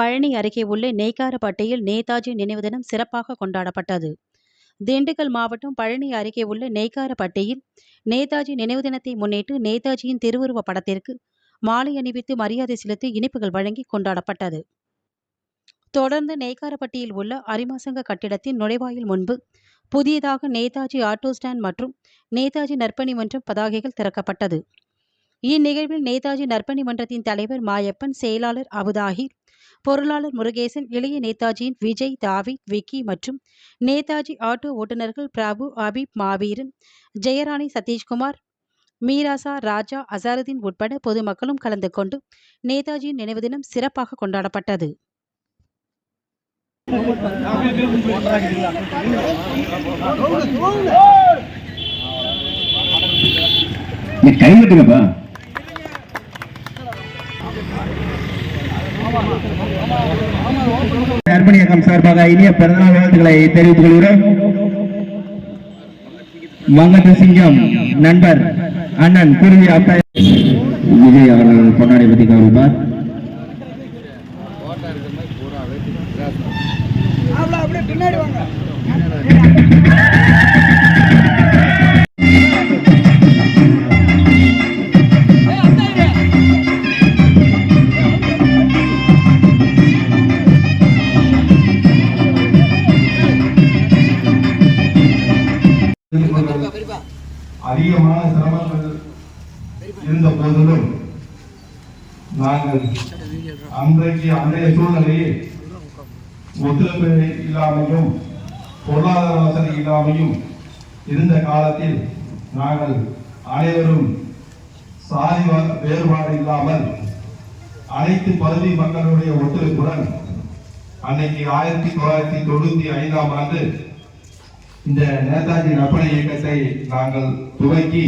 பழனி அருகே உள்ள நெய்க்காரப்பட்டியில் நேதாஜி நினைவு தினம் சிறப்பாக கொண்டாடப்பட்டது. திண்டுக்கல் மாவட்டம் பழனி அருகே உள்ள நெய்க்காரப்பட்டியில் நேதாஜி நினைவு தினத்தை முன்னிட்டு நேதாஜியின் திருவுருவ படத்திற்கு மாலை அணிவித்து மரியாதை செலுத்தி இனிப்புகள் வழங்கி கொண்டாடப்பட்டது. தொடர்ந்து நெய்க்காரப்பட்டியில் உள்ள அரிமாசங்க கட்டிடத்தின் நுழைவாயில் முன்பு புதியதாக நேதாஜி ஆட்டோ ஸ்டாண்ட் மற்றும் நேதாஜி நற்பணி மன்றம் பதாகைகள் திறக்கப்பட்டது. இந்நிகழ்வில் நேதாஜி நற்பணி மன்றத்தின் தலைவர் மாயப்பன் செயலாளர் அபுதாகிர் பொருளாளர் முருகேசன் இளைய நேதாஜியின் விஜய் தாவித் விக்கி மற்றும் நேதாஜி ஆட்டோ ஓட்டுநர்கள் பிரபு அபிப் மாவீரன் ஜெயராணி சதீஷ்குமார் மீராசா ராஜா அசாருதீன் உட்பட பொதுமக்களும் கலந்து கொண்டு நேதாஜியின் நினைவு தினம் சிறப்பாக கொண்டாடப்பட்டது. நீ இயக்கம் சார்பாக இனிய பிறந்தநாள் வாழ்த்துக்களை தெரிவித்துக் கொள்கிறோம். வங்கத்து சிங்கம் நண்பர் அண்ணன் குருவி அப்பா விஜய் அவர்கள் பொன்னாடை பற்றி கவனிப்பார் அப்படியே பின்னாடி வாங்க. அதிகமான சிரமங்கள் இருந்த போதிலும் நாங்கள் அன்றைக்கு அன்றைய சூழ்நிலையில் ஒத்துழைப்பு இல்லாமையும் பொருளாதார வசதி இல்லாமையும் இருந்த காலத்தில் நாங்கள் அனைவரும் சாதி வேறுபாடு இல்லாமல் அனைத்து பகுதி மக்களுடைய ஒத்துழைப்புடன் அன்னைக்கு ஆயிரத்தி தொள்ளாயிரத்தி தொண்ணூத்தி ஐந்தாம் ஆண்டு இந்த நேதாஜி நற்பணி இயக்கத்தை நாங்கள் துவக்கி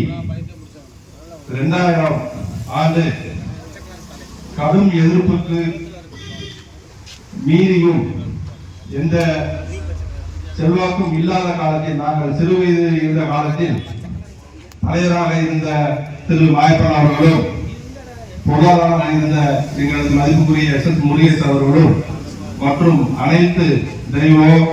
இரண்டாயிரம் ஆண்டு கடும் எதிர்ப்புக்கு மீறியும் எந்த செல்வாக்கும் இல்லாத காலத்தில் நாங்கள் சிறு வயதில் இருந்த காலத்தில் தலைவராக இருந்த திரு வாய்ப்பன் அவர்களும் பொருளாதாரமாக இருந்த எங்களது மதிப்புக்குரிய எஸ் எஸ் முருகேஷ் அவர்களும் மற்றும் அனைத்து தெய்வம்